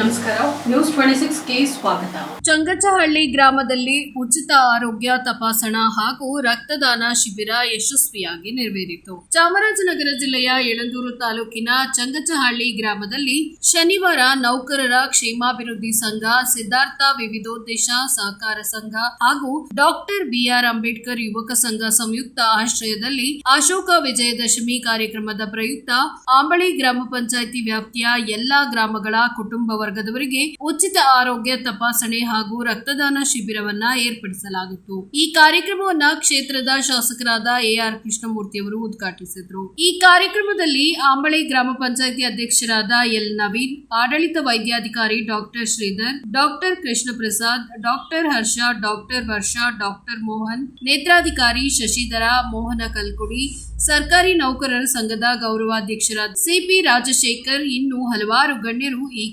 ನಮಸ್ಕಾರ. News twenty six K ಸ್ವಾಗತ. ಚಂಗಚಹಳ್ಳಿ ಗ್ರಾಮದಲ್ಲಿ ಉಚಿತ ಆರೋಗ್ಯ ತಪಾಸಣಾ ಹಾಗೂ ರಕ್ತದಾನ ಶಿಬಿರ ಯಶಸ್ವಿಯಾಗಿ ನೆರವೇರಿತು. ಚಾಮರಾಜನಗರ ಜಿಲ್ಲೆಯ ಯಳಂದೂರು ತಾಲೂಕಿನ ಚಂಗಚಹಳ್ಳಿ ಗ್ರಾಮದಲ್ಲಿ ಶನಿವಾರ ನೌಕರರ ಕ್ಷೇಮಾಭಿವೃದ್ಧಿ ಸಂಘ, ಸಿದ್ಧಾರ್ಥ ವಿವಿಧೋದ್ದೇಶ ಸಹಕಾರ ಸಂಘ ಹಾಗೂ ಡಾಕ್ಟರ್ ಬಿಆರ್ ಅಂಬೇಡ್ಕರ್ ಯುವಕ ಸಂಘ ಸಂಯುಕ್ತ ಆಶ್ರಯದಲ್ಲಿ ಅಶೋಕ ವಿಜಯದಶಮಿ ಕಾರ್ಯಕ್ರಮದ ಪ್ರಯುಕ್ತ ಆಂಬಳಿ ಗ್ರಾಮ ಪಂಚಾಯಿತಿ ವ್ಯಾಪ್ತಿಯ ಎಲ್ಲಾ ಗ್ರಾಮಗಳ ಕುಟುಂಬ ವರ್ಗದವರಿಗೆ ಉಚಿತ ಆರೋಗ್ಯ ತಪಾಸಣೆ ಹಾಗೂ ರಕ್ತದಾನ ಶಿಬಿರವನ್ನ ಏರ್ಪಡಿಸಲಾಗಿತ್ತು. ಈ ಕಾರ್ಯಕ್ರಮವನ್ನ ಕ್ಷೇತ್ರದ ಶಾಸಕರಾದ ಎಆರ್ ಕೃಷ್ಣಮೂರ್ತಿಯವರು ಉದ್ಘಾಟಿಸಿದ್ರು. ಈ ಕಾರ್ಯಕ್ರಮದಲ್ಲಿ ಆಂಬಳೆ ಗ್ರಾಮ ಪಂಚಾಯಿತಿ ಅಧ್ಯಕ್ಷರಾದ ಎಲ್ ನವೀನ್, ಆಡಳಿತ ವೈದ್ಯಾಧಿಕಾರಿ doctor Shridhar, doctor Krishna Prasad doctor Harsha, doctor Varsha, doctor Mohan, ನೇತ್ರಾಧಿಕಾರಿ Shashidhara, Mohana Kalkudi, ಸರ್ಕಾರಿ ನೌಕರರ ಸಂಘದ ಗೌರವಾಧ್ಯಕ್ಷರಾದ ಸಿಪಿ ರಾಜಶೇಖರ್, ಇನ್ನು ಹಲವಾರು ಗಣ್ಯರು ಈ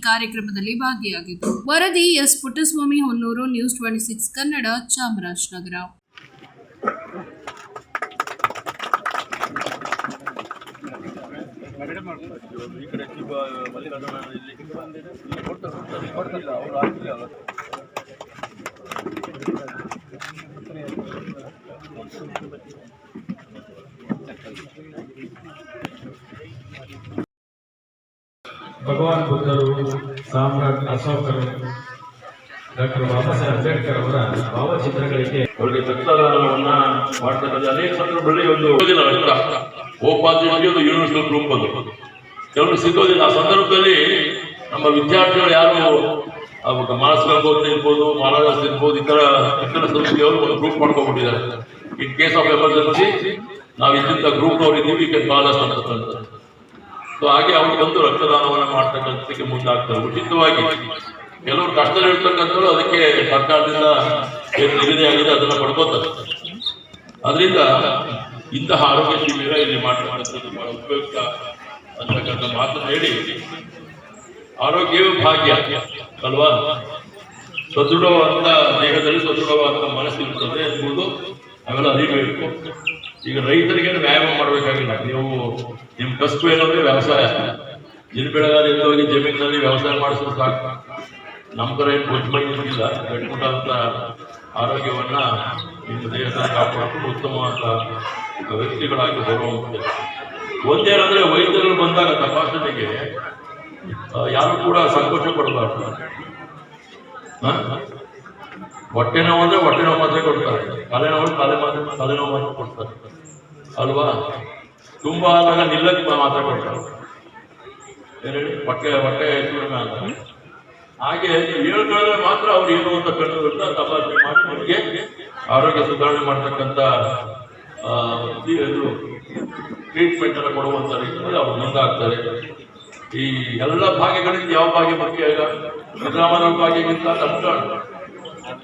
ಕಾರ್ಯಕ್ರಮದಲ್ಲಿ ಭಾಗಿಯಾಗಿತ್ತು ವರದಿ S. Puttaswamy Honnur news twenty six Kannada Chamarajanagar. ಭಗವಾನ್ ಬುದ್ಧರು ಸಾಮ್ರಾಟ್ ಅಶೋಕರು ಡಾಕ್ಟರ್ ಬಾಬಾ ಸಾಹೇಬ್ ಅಂಬೇಡ್ಕರ್ ಅವರ ಭಾವಚಿತ್ರಗಳಿಗೆ ಅವರಿಗೆ ರಕ್ತದಾನವನ್ನ ಮಾಡ್ತಕ್ಕಂಥ ಅನೇಕ ಸಂದರ್ಭದಲ್ಲಿ ಒಂದು ರಕ್ತ ಓ ಒಂದು ಯೂನಿವರ್ಸಲ್ ಗ್ರೂಪ್ ಅದು ಕೆಲವರು ಸಿಗೋದಿಲ್ಲ. ಆ ಸಂದರ್ಭದಲ್ಲಿ ನಮ್ಮ ವಿದ್ಯಾರ್ಥಿಗಳು ಯಾರು? ಮಾನಸ ಗಂಗೋತ್ರಿ ಇರ್ಬೋದು ಮಹಾರಾಜ್ ಇರ್ಬೋದು ಥರ ಶಿಕ್ಷಣ ಸಂಸ್ಥೆಯವರು ಒಂದು ಗ್ರೂಪ್ ಮಾಡ್ಕೊಂಡ್ಬಿಟ್ಟಿದ್ದಾರೆ. ಇನ್ ಕೇಸ್ ಆಫ್ ಎಮರ್ಜೆನ್ಸಿ ನಾವು ಇದರಿಂದ ಗ್ರೂಪ್ ಅವ್ರು ಇದ್ದೀವಿ ಈ ಅಂತ. ಸೊ ಹಾಗೆ ಅವ್ರಿಗೆ ಬಂದು ರಕ್ತದಾನವನ್ನು ಮಾಡ್ತಕ್ಕಂಥದಕ್ಕೆ ಮುಂದಾಗ್ತಾರೆ. ಉಚಿತವಾಗಿ ಕೆಲವರು ಕಷ್ಟದಲ್ಲಿ ಇರ್ತಕ್ಕಂಥವ್ರು ಅದಕ್ಕೆ ಸರ್ಕಾರದಿಂದ ಏನು ನಿಗದಿ ಆಗಿದೆ ಅದನ್ನ ಪಡ್ಕೋತಾರೆ. ಅದರಿಂದ ಇಂತಹ ಆರೋಗ್ಯ ಶಿಬಿರ ಇಲ್ಲಿ ಮಾಡ್ತಕ್ಕಂಥದ್ದು ಬಹಳ ಉಪಯುಕ್ತ ಅಂತಕ್ಕಂಥ ಮಾತನ್ನು ಹೇಳಿ ಆರೋಗ್ಯವೇ ಭಾಗ್ಯ, ಅಲ್ವಾ? ಸದೃಢವಾದ ದೇಹದಲ್ಲಿ ಸದೃಢವಾದ ಮನಸ್ಸಿರುತ್ತದೆ ಎಂಬುದು ಅವೆಲ್ಲ ಅರಿಬೇಕು. ಈಗ ರೈತರಿಗೆ ವ್ಯಾಯಾಮ ಮಾಡಬೇಕಾಗಿಲ್ಲ. ನೀವು ನಿಮ್ ಕಷ್ಟ ಏನಂದ್ರೆ ವ್ಯವಸಾಯ. ಜಿನ್ ಬೆಳಗಾದಿಂದ ಹೋಗಿ ಜಮೀನಿನಲ್ಲಿ ವ್ಯವಸಾಯ ಮಾಡಿಸಿದ್ರೆ ಸಾಕು. ನಮ್ಮ ಕಡೆ ಏನು ಬೊಜ್ಮೈನಿಲ್ಲ ಗಟ್ಟಿಮುಟ್ಟಾದಂಥ ಆರೋಗ್ಯವನ್ನ ನಿಮ್ಮ ದೇಹದ ಕಾಪಾಡಿಕೊಂಡು ಉತ್ತಮವಾದ ವ್ಯಕ್ತಿಗಳಾಗಿ ಬರುವಂಥದ್ದು. ಒಂದೇನಂದ್ರೆ ವೈದ್ಯರು ಬಂದಾಗ ತಪಾಸಣೆಗೆ ಯಾರು ಕೂಡ ಸಂಕೋಚ ಪಡಬಾರ್ದು? ಹೊಟ್ಟೆ ನೋವು ಅಂದ್ರೆ ಹೊಟ್ಟೆ ನೋವು ಮಾತ್ರ ಕೊಡ್ತಾರೆ. ತಲೆನೋವು ತಲೆ ಮಾತ್ರ ತಲೆನೋವು ಮಾತ್ರ ಕೊಡ್ತಾರೆ. ಅಲ್ವಾ? ತುಂಬಾ ಆದಾಗ ನಿಲ್ಲಕ್ಕೆ ಮಾತ್ರ ಕೊಡ್ತಾರೆ? ಹೊಟ್ಟೆ ಹೊಟ್ಟೆ ಅಂತ ಹಾಗೆ ಹೇಳ್ಕೊಂಡ್ರೆ ಮಾತ್ರ ಅವ್ರು ಏನು ಅಂತ ಕಂಡುಬಿಟ್ಟು ತಪಾಸಣೆ ಮಾಡಿ ಆರೋಗ್ಯ ಸುಧಾರಣೆ ಮಾಡ್ತಕ್ಕಂಥ ಟ್ರೀಟ್ಮೆಂಟ್ ಅನ್ನು ಕೊಡುವಂತ ರೀತಿಯಲ್ಲಿ ಅವ್ರು ಮುಂದಾಗ್ತಾರೆ ಈ ಎಲ್ಲ ಭಾಗ್ಯಗಳಿಂದ ಯಾವ ಭಾಗ್ಯ ಈಗ? ಸಿದ್ದರಾಮಯ್ಯ ಭಾಗ್ಯಗಿಂತ ತಮಿಳುನಾಡು.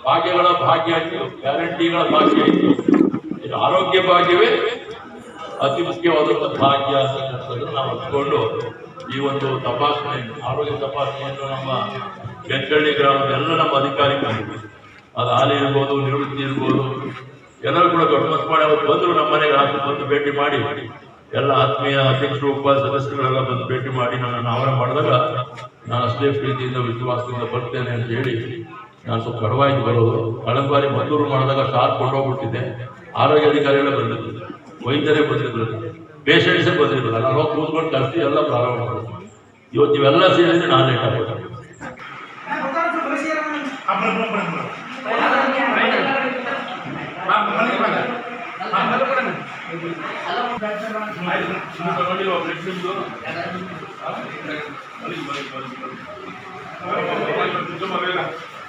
ಭಾಗ್ಯಗಳ ಭಾಗ್ಯ ಆಯಿತು, ಗ್ಯಾರಂಟಿಗಳ ಭಾಗ್ಯ ಆಯಿತು. ಇದು ಆರೋಗ್ಯ ಭಾಗ್ಯವೇ? ಅತಿ ಮುಖ್ಯವಾದಂಥ ಭಾಗ್ಯ ಅಂತಕ್ಕಂಥದ್ದನ್ನು ನಾವು ಹಚ್ಕೊಂಡು ಈ ಒಂದು ತಪಾಸಣೆ, ಆರೋಗ್ಯ ತಪಾಸಣೆಯನ್ನು ನಮ್ಮ ಬೆಂಕಳ್ಳಿ ಗ್ರಾಮದ ಎಲ್ಲ ನಮ್ಮ ಅಧಿಕಾರಿಗಳು, ಅದು ಹಾಲಿ ಇರ್ಬೋದು, ನಿವೃತ್ತಿ ಇರ್ಬೋದು, ಎಲ್ಲರೂ ಕೂಡ ಮನಸ್ಸು ಮಾಡಿ ಅವ್ರು ಬಂದರು ನಮ್ಮ ಮನೆಗೆ ರಾತ್ರಿ ಬಂದು ಭೇಟಿ ಮಾಡಿ, ಎಲ್ಲ ಆತ್ಮೀಯ ಅಧ್ಯಕ್ಷರು ಉಪ ಸದಸ್ಯರುಗಳೆಲ್ಲ ಬಂದು ಭೇಟಿ ಮಾಡಿ ನನ್ನನ್ನು ಆವರ ಮಾಡಿದಾಗ ನಾನು ಅಷ್ಟೇ ಪ್ರೀತಿಯಿಂದ, ವಿಶ್ವಾಸದಿಂದ ಬರ್ತೇನೆ ಅಂತ ಹೇಳಿ ನಾನು ಸ್ವಲ್ಪ ತಡವಾಯ್ತು ಬರೋದು, ಕಳೆದ ಬಾರಿ ಮದ್ದೂರು ಮಾಡಿದಾಗ ಶಾರ್ಪ್ ಕೊಂಡೋಗ್ಬಿಟ್ಟಿದ್ದೆ. ಆರೋಗ್ಯ ಅಧಿಕಾರಿಗಳೇ ಬಂದಿದ್ದು ವೈದ್ಯರೇ ಬಂದಿದ್ರು. ಪೇಷಂಟ್ಸೇ ಬಂದಿರಲಿಲ್ಲ ನಾನು ಹೋಗಿ ಕೂತ್ಕೊಂಡು ಕಲ್ತಿ ಎಲ್ಲ ಪ್ರಾರಂಭ ಮಾಡಿದ್ರು ಇವತ್ತು ಇವೆಲ್ಲ ಸೇರಿದ್ರೆ ನಾನು ಲೇಟ್ ಆಗ್ಬಿಟ್ಟೆ.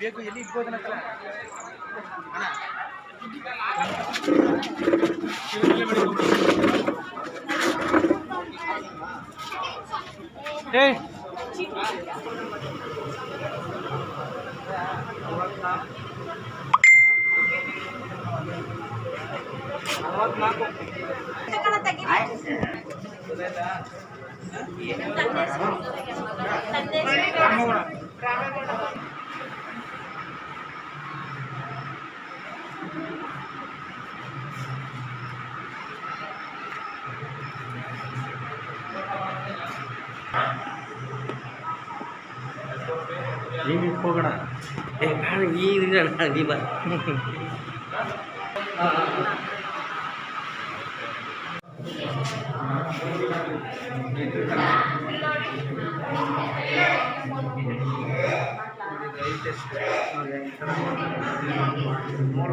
ಮಾಡಿಸ್ಕೊಳ್ತಕ್ಕಂತ ನೀನು ಹೋಗೋಣ ಏ. நீ போகடா ஏய் மேலே நீ இருக்கா நீ பாரு மூட